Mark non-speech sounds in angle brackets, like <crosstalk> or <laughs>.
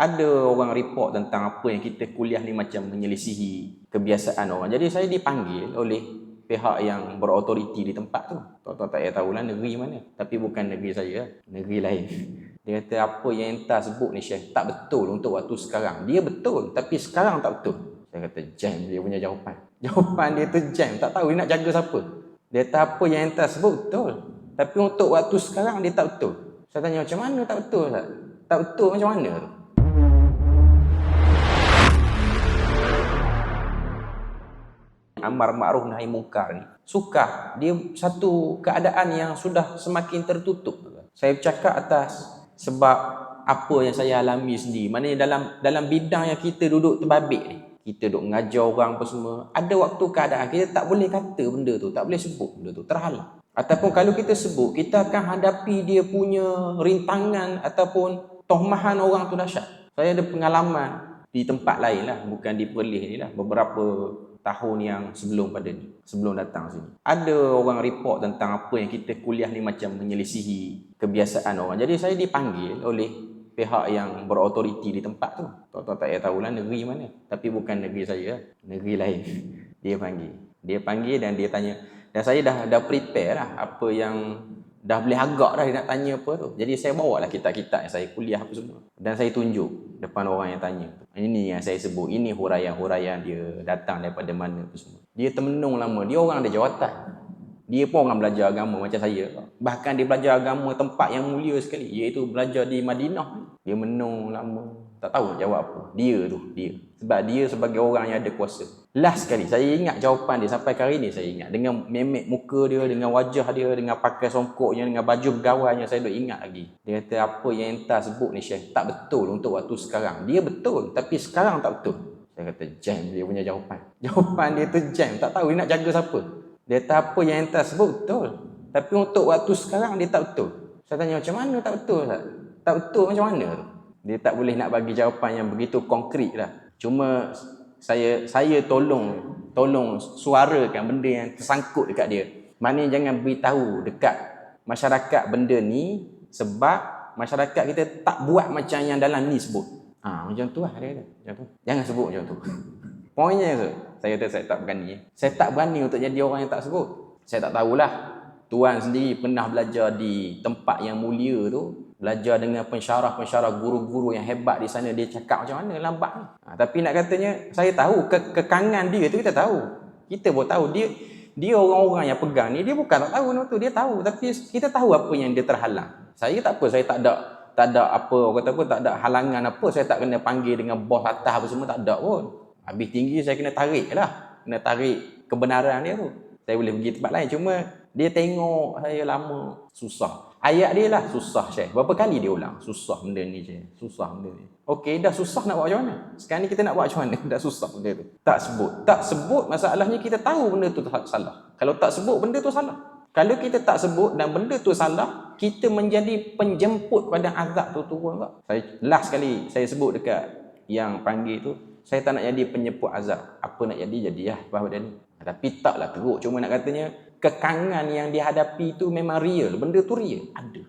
ada orang report tentang apa yang kita kuliah ni macam menyelisihi kebiasaan orang. Jadi saya dipanggil oleh pihak yang berautoriti di tempat tu. Tuan-tuan tak payah tahulah negeri mana. Tapi bukan negeri saya, negeri lain. Dia kata apa yang entah sebut ni Syekh, tak betul untuk waktu sekarang. Dia betul, tapi sekarang tak betul. Saya kata jam dia punya jawapan. <laughs> Jawapan dia tu jam, tak tahu dia nak jaga siapa. Dia kata apa yang entah sebut betul. Tapi untuk waktu sekarang dia tak betul. Saya tanya macam mana tak betul tak? Tak betul macam mana tu? Amar ma'ruf nahi mungkar ni sukar. Dia satu keadaan yang sudah semakin tertutup. Saya bercakap atas sebab apa yang saya alami sendiri. Maknanya dalam dalam bidang yang kita duduk terbabit ni kita duduk mengajar orang apa semua ada waktu keadaan kita tak boleh kata benda tu tak boleh sebut benda tu terhalang. Ataupun kalau kita sebut kita akan hadapi dia punya rintangan ataupun tohmahan orang tu dahsyat. Saya ada pengalaman di tempat lain lah bukan di Perlis ni lah beberapa tahun yang sebelum pada ni sebelum datang sini. Ada orang report tentang apa yang kita kuliah ni macam menyelisihi kebiasaan orang. Jadi saya dipanggil oleh pihak yang berautoriti di tempat tu. Tuan-tuan tak payah tahulah negeri mana tapi bukan negeri saya negeri lain. <laughs> Dia panggil. Dia panggil dan dia tanya. Dan saya dah dah prepare lah apa yang dah boleh agak dah dia nak tanya apa tu. Jadi saya bawa lah kitab-kitab yang saya kuliah apa semua. Dan saya tunjuk depan orang yang tanya. Ini yang saya sebut. Ini huraian-huraian dia datang daripada mana apa semua. Dia temenung lama. Dia orang ada jawatan. Dia pun orang belajar agama macam saya. Bahkan dia belajar agama tempat yang mulia sekali. Iaitu belajar di Madinah. Dia menung lama. Tak tahu jawab apa. Dia tu. Dia. Sebab dia sebagai orang yang ada kuasa. Last sekali, saya ingat jawapan dia sampai hari ni saya ingat. Dengan memek muka dia, dengan wajah dia, dengan pakai songkoknya, dengan baju pegawainya, saya dah ingat lagi. Dia kata apa yang entah sebut ni Syekh, tak betul untuk waktu sekarang. Dia betul, tapi sekarang tak betul. Saya kata jam dia punya jawapan. <laughs> Jawapan dia tu jam, tak tahu dia nak jaga siapa. Dia kata apa yang entah sebut betul. Tapi untuk waktu sekarang dia tak betul. Saya tanya macam mana tak betul tak? Tak betul macam mana tu? Dia tak boleh nak bagi jawapan yang begitu konkret lah. Cuma saya saya tolong tolong suarakan benda yang tersangkut dekat dia. Maknanya jangan beritahu dekat masyarakat benda ni sebab masyarakat kita tak buat macam yang dalam ni sebut. Ha, macam tu lah dia kata. Macam tu. Jangan sebut macam tu. Poinnya tu, saya kata saya tak berani. Saya tak berani untuk jadi orang yang tak sebut. Saya tak tahulah. Tuan sendiri pernah belajar di tempat yang mulia tu belajar dengan pensyarah-pensyarah guru-guru yang hebat di sana. Dia cakap macam mana lambat ni? Ha, tapi nak katanya saya tahu ke kekangan dia tu kita tahu. Kita pun tahu. Dia dia orang-orang yang pegang ni dia bukan tak tahu tu. Dia tahu tapi kita tahu apa yang dia terhalang. Saya tak apa saya tak ada tak ada apa orang kata apa tak ada halangan apa saya tak kena panggil dengan bos atas apa semua tak ada pun. Habis tinggi saya kena tarik lah. Kena tarik kebenaran dia tu. Saya boleh pergi tempat lain. Cuma dia tengok saya lama susah. Ayat dia lah susah Syekh. Berapa kali dia ulang? Susah benda ni Syekh. Susah benda ni. Okey dah susah nak buat macam mana? Sekarang ni kita nak buat macam mana? <laughs> Dah susah benda tu. Tak sebut. Tak sebut masalahnya kita tahu benda tu salah. Kalau tak sebut benda tu salah. Kalau kita tak sebut dan benda tu salah kita menjadi penjemput pada azab tu turun tak saya last sekali saya sebut dekat yang panggil tu saya tak nak jadi penyebut azab. Apa nak jadi jadi lah. Bahawa dia ni? Tapi taklah teruk. Cuma nak katanya kekangan yang dihadapi itu memang real. Benda tu real. Ada.